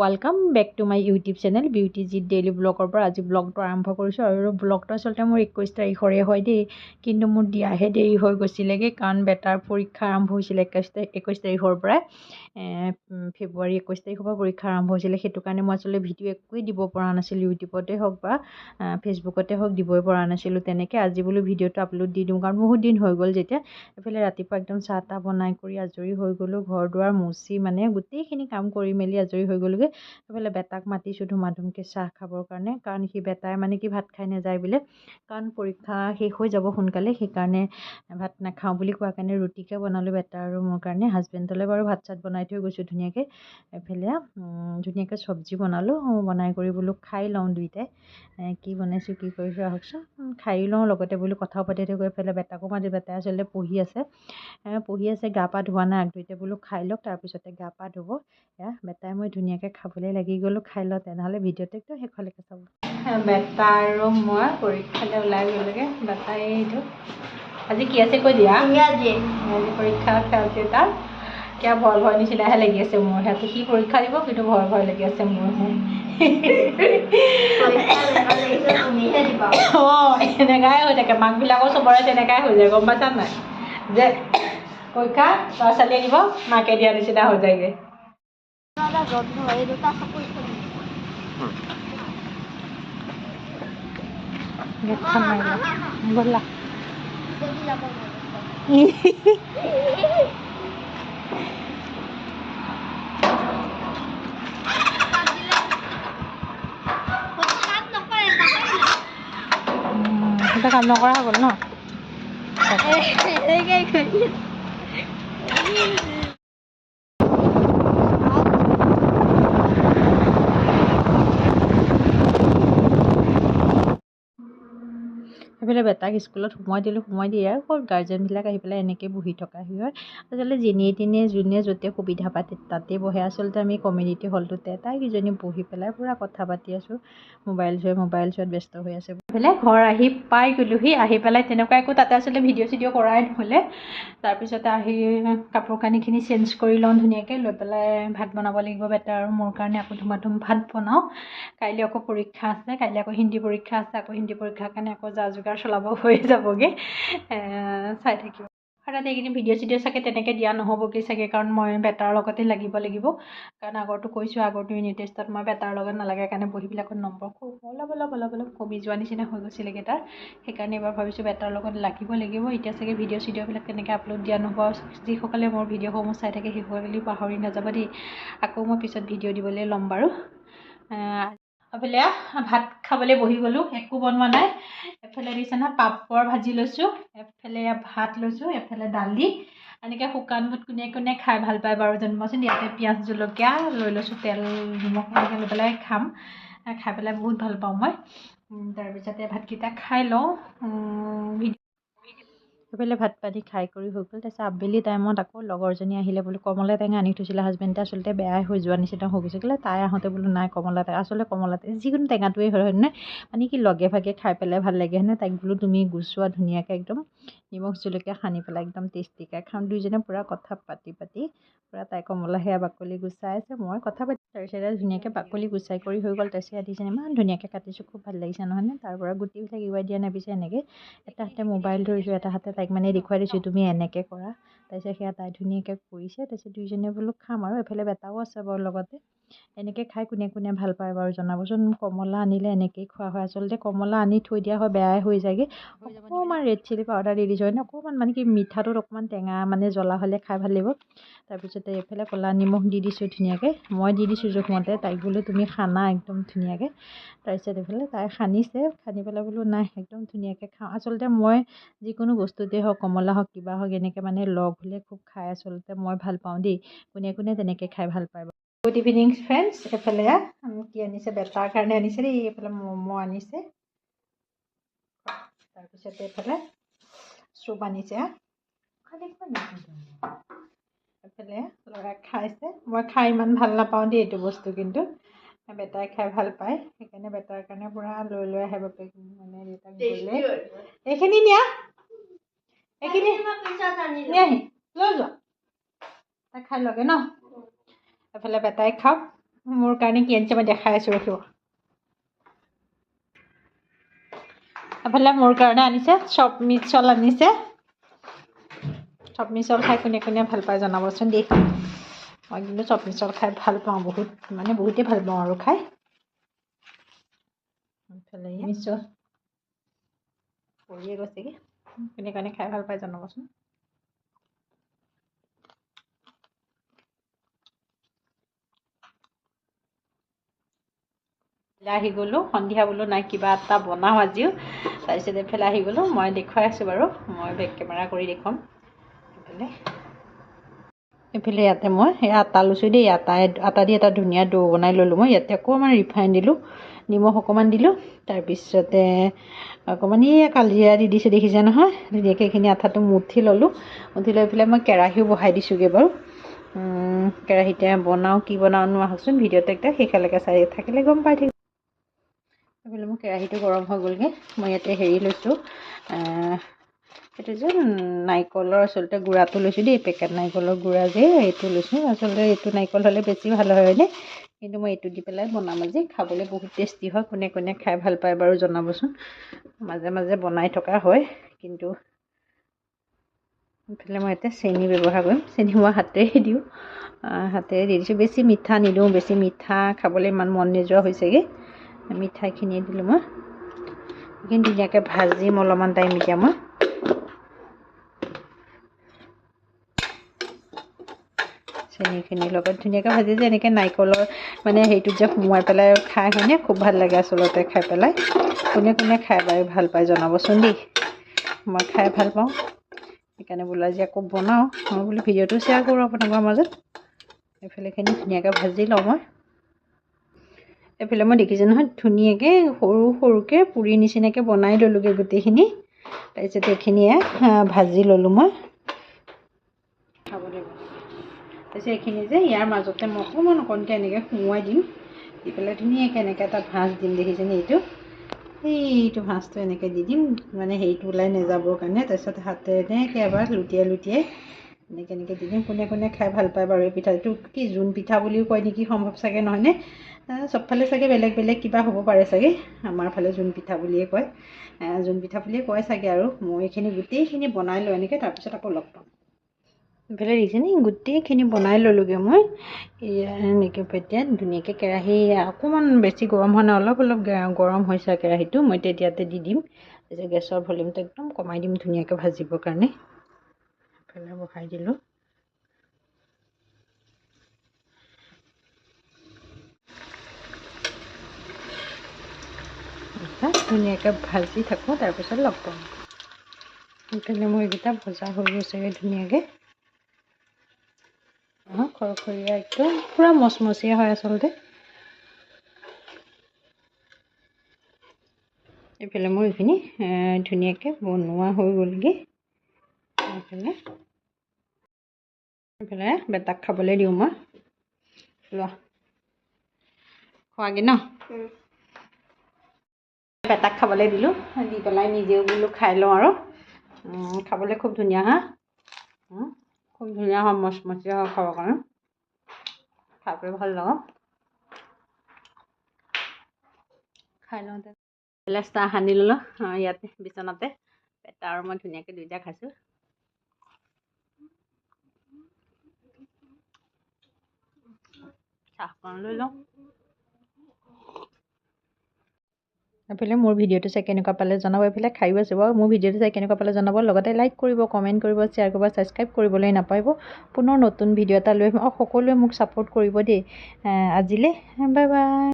Welcome back to my YouTube channel beauty Jit daily ব্লগৰ পৰা আজি ব্লগটো আৰম্ভ কৰিছোঁ আৰু ব্লগটো আচলতে মোৰ একৈছ তাৰিখৰে হয় দেই কিন্তু মোৰ দিয়াহে দেৰি হৈ গৈছিলেগৈ কাৰণ বেটাৰ পৰীক্ষা আৰম্ভ হৈছিলে একৈছ তাৰিখ একৈছ তাৰিখৰ পৰাই। ফেব্ৰুৱাৰী একৈছ তাৰিখৰ পৰা পৰীক্ষা আৰম্ভ হৈছিলে সেইটো কাৰণে মই আচলতে ভিডিঅ' একোৱেই দিব পৰা নাছিলোঁ ইউটিউবতে হওক বা ফেচবুকতে হওক দিবই পৰা নাছিলোঁ তেনেকৈ। আজি বোলো ভিডিঅ'টো আপলোড দি দিওঁ কাৰণ বহুত দিন হৈ গ'ল যেতিয়া। এইফালে ৰাতিপুৱা একদম চাহ তাহ বনাই কৰি আজৰি হৈ গ'লোঁ ঘৰ দুৱাৰ মুচি মানে গোটেইখিনি কাম কৰি মেলি আজৰি হৈ গ'লোগৈ। এইফালে বেটাক মাতিছোঁ ধুমা ধুমকৈ চাহ খাবৰ কাৰণে কাৰণ সি বেটাই মানে কি ভাত খাই নাযায় বোলে। কাৰণ পৰীক্ষা শেষ হৈ যাব সোনকালে সেইকাৰণে ভাত নাখাওঁ বুলি কোৱাৰ কাৰণে ৰুটিকে বনালোঁ বেটা আৰু মোৰ কাৰণে। হাজবেণ্ডলৈ বাৰু ভাত চাত বনাই থৈ গৈছোঁ ধুনীয়াকৈ। এইফালে ধুনীয়াকৈ চব্জি বনালোঁ বনাই কৰি বোলো খাই লওঁ দুইটাই। কি বনাইছোঁ কি কৰিছোঁ আহকচোন। খাই লওঁ লগতে বোলো কথাও পাতি থাকোঁ। এইফালে বেটাকো মাতি বেটাই আচলতে পঢ়ি আছে। পঢ়ি আছে গা পা ধোৱা নাই আগ বোলো খাই লওক তাৰপিছতে গা পা ধুব। এয়া বেটাই মই ধুনীয়াকৈ খাবলৈ লাগি গ'লোঁ খাই লওঁ তেনেহ'লে ভিডিঅ'টো একদম শেষলৈকে চাব। বেটা আৰু মই পৰীক্ষালৈ ওলাই গ'লোগৈ বেটাই এইটো। আজি কি আছে কৈ দিয়া? ইংৰাজী আজি। পৰীক্ষা খেলছে তাৰ কিয় ভয় ভয় নিচিনাহে লাগি আছে মোৰ সিহঁতে। সি পৰীক্ষা দিব কিন্তু ভয় ভয় লাগি আছে মোৰ। অঁ এনেকুৱাই হৈ থাকে। মাকবিলাকৰ চবৰে তেনেকুৱাই হৈ যায় গম পাইছা নাই? যে পৰীক্ষা ল'ৰা ছোৱালীয়ে দিব মাকে দিয়া নিচিনা হৈ যায়গৈ। এটা যত্ন এই দুটা চাকৰি কৰিম গেটখন মাৰিলা ব'লা যদি যাব নোৱাৰে সেইটো কাম নকৰা হৈ গ'ল ন সেইফালে বেটাক স্কুলত সোমোৱাই দিলোঁ সোমোৱাই দিয়ে আৰু গাৰ্জেনবিলাক আহি পেলাই এনেকৈ বহি থকাহি হয় আচলতে যেনিয়ে তেনিয়ে যোনে য'তে সুবিধা পাতে তাতেই বহে। আচলতে আমি কমিউনিটি হলটোতে আটাইকেইজনী বহি পেলাই পূৰা কথা পাতি আছোঁ মোবাইল চোৱাই মোবাইল চোৱাত ব্যস্ত হৈ আছে। এইফালে ঘৰ আহি পাই গ'লোহি আহি পেলাই তেনেকুৱা একো তাতে আচলতে ভিডিঅ' চিডিঅ' কৰাই নহ'লে। তাৰপিছতে আহি কাপোৰ কানিখিনি চেঞ্জ কৰি লওঁ ধুনীয়াকৈ লৈ পেলাই ভাত বনাব লাগিব বেটা আৰু মোৰ কাৰণে আকৌ ধুমা ধুম ভাত বনাওঁ। কাইলৈ আকৌ পৰীক্ষা আছে কাইলৈ আকৌ হিন্দী পৰীক্ষা আছে আকৌ হিন্দী পৰীক্ষাৰ কাৰণে আকৌ যা যোগাৰ চলাব হৈ যাবগৈ। চাই থাকিব। আৰু তাতে এইকেইদিন ভিডিঅ' চিডিঅ' চাগে তেনেকৈ দিয়া নহ'বগৈ চাগে কাৰণ মই বেটাৰ লগতে লাগিব লাগিব। কাৰণ আগৰটো কৈছোঁ আগৰটো ইউনিট টেষ্টত মই বেটাৰ লগত নালাগে কাৰণে বহীবিলাকত নম্বৰ খুব অলপ অলপ অলপ অলপ কমি যোৱা নিচিনা হৈ গৈছিলেগৈ তাৰ। সেইকাৰণে এবাৰ ভাবিছোঁ বেটাৰ লগত লাগিব লাগিব। এতিয়া চাগে ভিডিঅ' চিডিঅ'বিলাক তেনেকৈ আপলোড দিয়া নহ'ব। যিসকলে মোৰ ভিডিঅ'সমূহ চাই থাকে সেইসকলে পাহৰি নাযাব দেই। আকৌ মই পিছত ভিডিঅ' দিবলৈ ল'ম বাৰু। এইফালে ভাত খাবলৈ বহি গ'লোঁ একো বনোৱা নাই। এফালে দিছে নহয় পাপৰ ভাজি লৈছোঁ এফালে ভাত লৈছোঁ এফালে দালি। এনেকৈ শুকান বুট কোনে কোনে খাই ভাল পায় বাৰু জন্মচোন ইয়াতে পিঁয়াজ জলকীয়া লৈ লৈছোঁ তেল নিমখ এনেকৈ লৈ পেলাই খাম। খাই পেলাই বহুত ভাল পাওঁ মই। তাৰপিছতে ভাতকেইটা খাই লওঁ। সেইফালে ভাত পানী খাই কৰি হৈ গ'ল তাৰপিছত আবেলি টাইমত আকৌ লগৰজনী আহিলে বোলো কমলা টেঙা আনি থৈছিলে হাজবেণ্ডে আচলতে বেয়াই হৈ যোৱা নিচিনা হৈ গৈছে। বোলে তাই আহোঁতে বোলো নাই কমলা টেঙা আচলতে কমলা টেঙা যিকোনো টেঙাটোৱেই হয় হয়নে? মানে কি লগে ভাগে খাই পেলাই ভাল লাগে হয়নে? তাইক বোলো তুমি গুচোৱা ধুনীয়াকৈ একদম। নিমখ জলকীয়া সানি পেলাই একদম টেষ্টিকৈ খাম। দুইজনে পূৰা কথা পাতি পাতি পূৰা তাই কমলা সেয়া বাকলি গুচাই আছে মই কথা পাতি তাৰপিছতে ধুনীয়াকৈ বাকলি গুচাই কৰি হৈ গ'ল। তাৰপিছত দিছে ইমান ধুনীয়াকৈ কাটিছোঁ খুব ভাল লাগিছে নহয়নে? তাৰ পৰা গুটিবিলাক এৰুৱাই দিয়া নাই পিছে এনেকৈ। এটা হাতে মোবাইল ধৰিছোঁ এটা হাতে তাইক মানে দেখুৱাই দিছোঁ তুমি এনেকৈ কৰা। তাৰপিছত সেয়া তাই ধুনীয়াকৈ কৰিছে। তাৰপিছত দুইজনীয়ে বোলো খাম আৰু এফালে বেটাও আছে বাৰু লগতে। এনেকৈ খাই কোনে কোনে ভাল পায় বাৰু জনাবচোন। কমলা আনিলে এনেকৈয়ে খোৱা হয়। আচলতে কমলা আনি থৈ দিয়া হয় বেয়াই হৈ যায়গৈ। অকণমান ৰেড চিলি পাউডাৰ দি দিছোঁ। হয়নে অকণমান মানে কি মিঠাটোত অকণমান টেঙা মানে জ্বলা হ'লে খাই ভাল লাগিব। তাৰপিছতে এইফালে ক'লা নিমখ দি দিছোঁ ধুনীয়াকৈ। মই দি দিছোঁ জোখমতে। তাইক বোলো তুমি সানা একদম ধুনীয়াকৈ। তাৰপিছত এইফালে তাই সানিছে। সানি পেলাই বোলো নাই একদম ধুনীয়াকৈ খাওঁ। আচলতে মই যিকোনো বস্তুতে হওক কমলা হওক কিবা হওক এনেকৈ মানে লগ হ'লে খুব খাই আচলতে মই ভাল পাওঁ দেই। কোনে কোনে তেনেকৈ খাই ভাল পায় গুড ইভিনিং ফ্ৰেণ্ডছ এইফালে কি আনিছে বেটাৰ কাৰণে আনিছে দেই এইফালে ম'ম' আনিছে তাৰপিছতে এইফালে চুপ আনিছে এইফালে ল'ৰাই খাইছে মই খাই ইমান ভাল নাপাওঁ দেই এইটো বস্তু কিন্তু বেটাই খাই ভাল পায় সেইকাৰণে বেটাৰ কাৰণে পূৰা লৈ লৈ আহে বাপেক মানে দেউতাক গ'লে এইখিনি নিয়া এইখিনি নিয়াহি লৈ যোৱা তাই খাই লগে ন এইফালে বেটাই খাওক। মোৰ কাৰণে কি আনিছে মই দেখাই আছোঁ ৰখিব। এফালে মোৰ কাৰণে আনিছে চপ মিক্সল আনিছে। চপ মিক্সল খাই কোনে কোনে ভাল পায় জনাবচোন দেই। মই কিন্তু চপ মিক্সল খাই ভাল পাওঁ বহুত মানে বহুতেই ভাল পাওঁ আৰু খাই। মিক্সল পৰিয়ে গৈছেগৈ। কোনে কোনে খাই ভাল পায় জনাবচোন। আহি গ'লোঁ সন্ধিয়া বোলো নাই কিবা এটা বনাওঁ আজিও। তাৰপিছত এইফালে আহি গ'লোঁ মই দেখুৱাই আছোঁ বাৰু মই বেক কেমেৰা কৰি দেখুৱাম। এইফালে এইফালে ইয়াতে মই সেই আটা লৈছোঁ দেই আটা আটা দি এটা ধুনীয়া দৌ বনাই ল'লোঁ মই ইয়াতে অকণমান ৰিফাইন দিলোঁ নিমখ অকণমান দিলোঁ তাৰপিছতে অকণমান এই কালজিৰা দি দিছোঁ দেখিছে নহয়? ধুনীয়াকৈ এইখিনি আঠাটো মুঠি ল'লোঁ মুঠি লৈ পেলাই মই কেৰাহীও বহাই দিছোঁগৈ বাৰু। কেৰাহীতে বনাওঁ কি বনাওঁ নোৱা আহকচোন ভিডিঅ'তে একটা শেষলৈকে চাই থাকিলে গম পাই থাকিব। এইফালে মোৰ কেৰাহীটো গৰম হৈ গ'লগৈ মই ইয়াতে হেৰি লৈছোঁ এইটো যে নাৰিকলৰ আচলতে গুড়াটো লৈছোঁ দেই পেকেট নাৰিকলৰ গুড়া যে এইটো লৈছোঁ আচলতে এইটো নাৰিকল হ'লে বেছি ভাল হয় হয়নে? কিন্তু মই এইটো দি পেলাই বনাম আজি খাবলৈ বহুত টেষ্টি হয় কোনে কোনে খাই ভাল পায় বাৰু জনাবচোন মাজে মাজে বনাই থকা হয় কিন্তু এইফালে মই ইয়াতে চেনি ব্যৱহাৰ কৰিম চেনি মই হাতেৰে দিওঁ হাতেৰে দি দিছোঁ বেছি মিঠা নিদিওঁ বেছি মিঠা খাবলৈ ইমান মন নোযোৱা হৈছেগৈ। মিঠাইখিনি দিলোঁ মই। এইখিনি ধুনীয়াকৈ ভাজিম অলপমান টাইম এতিয়া মই। চেনিখিনিৰ লগত ধুনীয়াকৈ ভাজি যে এনেকৈ নাৰিকলৰ মানে হেৰিটোত যে সোমোৱাই পেলাই খাই হয়নে খুব ভাল লাগে আচলতে খাই পেলাই। কোনে কোনে খাই বাৰু ভাল পায় জনাবচোন দেই। মই খাই ভাল পাওঁ। সেইকাৰণে বোলো আজি আকৌ বনাওঁ। মই বোলো ভিডিঅ'টো শ্বেয়াৰ কৰোঁ আপোনালোকৰ মাজত। এইফালেখিনি ধুনীয়াকৈ ভাজি লওঁ মই। এইফালে মই দেখিছোঁ নহয় ধুনীয়াকৈ সৰু সৰুকৈ পুৰি নিচিনাকৈ বনাই ল'লোঁগৈ গোটেইখিনি। তাৰপিছত এইখিনিয়ে ভাজি ল'লোঁ মই। খাবলৈ তাৰপিছত এইখিনি যে ইয়াৰ মাজতে মই অকণমান অকণকৈ এনেকৈ সোমোৱাই দিম। দি পেলাই ধুনীয়াকৈ এনেকৈ এটা ভাঁজ দিম দেখিছেনে এইটো? এইটো ভাঁজটো এনেকৈ দি দিম মানে হেৰিটো ওলাই নাযাবৰ কাৰণে। তাৰপিছত হাতেৰে এনেকৈ এবাৰ লুটিয়াই লুটিয়াই এনেকৈ এনেকৈ দি দিম। কোনে কোনে খাই ভাল পায় বাৰু এই পিঠাটো। কি জোন পিঠা বুলিও কয় নেকি সম্ভৱ চাগে নহয়নে চবফালে চাগে বেলেগ বেলেগ কিবা হ'ব পাৰে চাগে আমাৰ ফালে জোন পিঠা বুলিয়ে কয়। জোন পিঠা বুলিয়ে কয় চাগে আৰু। মই এইখিনি গোটেইখিনি বনাই লৈ এনেকৈ তাৰপিছত আকৌ লগ পাম। এইফালে দেখিছেনে গোটেইখিনি বনাই ল'লোঁগৈ মই। এনেকৈ পেটিয়াই ধুনীয়াকৈ কেৰাহী অকণমান বেছি গৰম হোৱা নাই অলপ অলপ গৰম হৈছে কেৰাহীটো মই তেতিয়াতে দি দিম। গেছৰ ভলিউমটো একদম কমাই দিম ধুনীয়াকৈ ভাজিবৰ কাৰণে। এইফালে বহাই দিলোঁ। ধুনীয়াকৈ ভাজি থাকোঁ তাৰপিছত লগ পাম। এইফালে মোৰ এইকেইটা ভজা হৈ গৈছেগৈ ধুনীয়াকৈ। খৰখৰীয়া একদম পূৰা মচমচীয়া হয় আচলতে। এইফালে মোৰ এইখিনি ধুনীয়াকৈ বনোৱা হৈ গ'লগৈ। এইফালে। এইফালে বেটাক খাবলৈ দিওঁ মই। লোৱা। খোৱাগৈ ন? বেটাক খাবলৈ দিলোঁ। দি পেলাই নিজেও বোলো খাই লওঁ আৰু। খাবলৈ খুব ধুনীয়া হা? খুব ধুনীয়া হয় মচমচীয়া হয় খাবৰ কাৰণে। পেলাই ভাল লগা। খাই লওঁ পেলাই চাহ সানি ল'লোঁ ইয়াতে বিচনাতে পেটা আৰু মই ধুনীয়াকৈ দুইটা খাইছোঁ। চাহকণ লৈ লওঁ। এইফালে মোৰ ভিডিঅ'টো চাই কেনেকুৱা পালে জনাব এইফালে খায়ো আছে বাৰু। মোৰ ভিডিঅ'টো চাই কেনেকুৱা পালে জনাব লগতে লাইক কৰিব কমেণ্ট কৰিব শ্বেয়াৰ কৰিব ছাবস্ক্ৰাইব কৰিবলৈ নাপাব পুনৰ নতুন ভিডিঅ' এটা লৈ আহিম আৰু সকলোৱে মোক ছাপোৰ্ট কৰিব দেই। আজিলৈ বাই বাই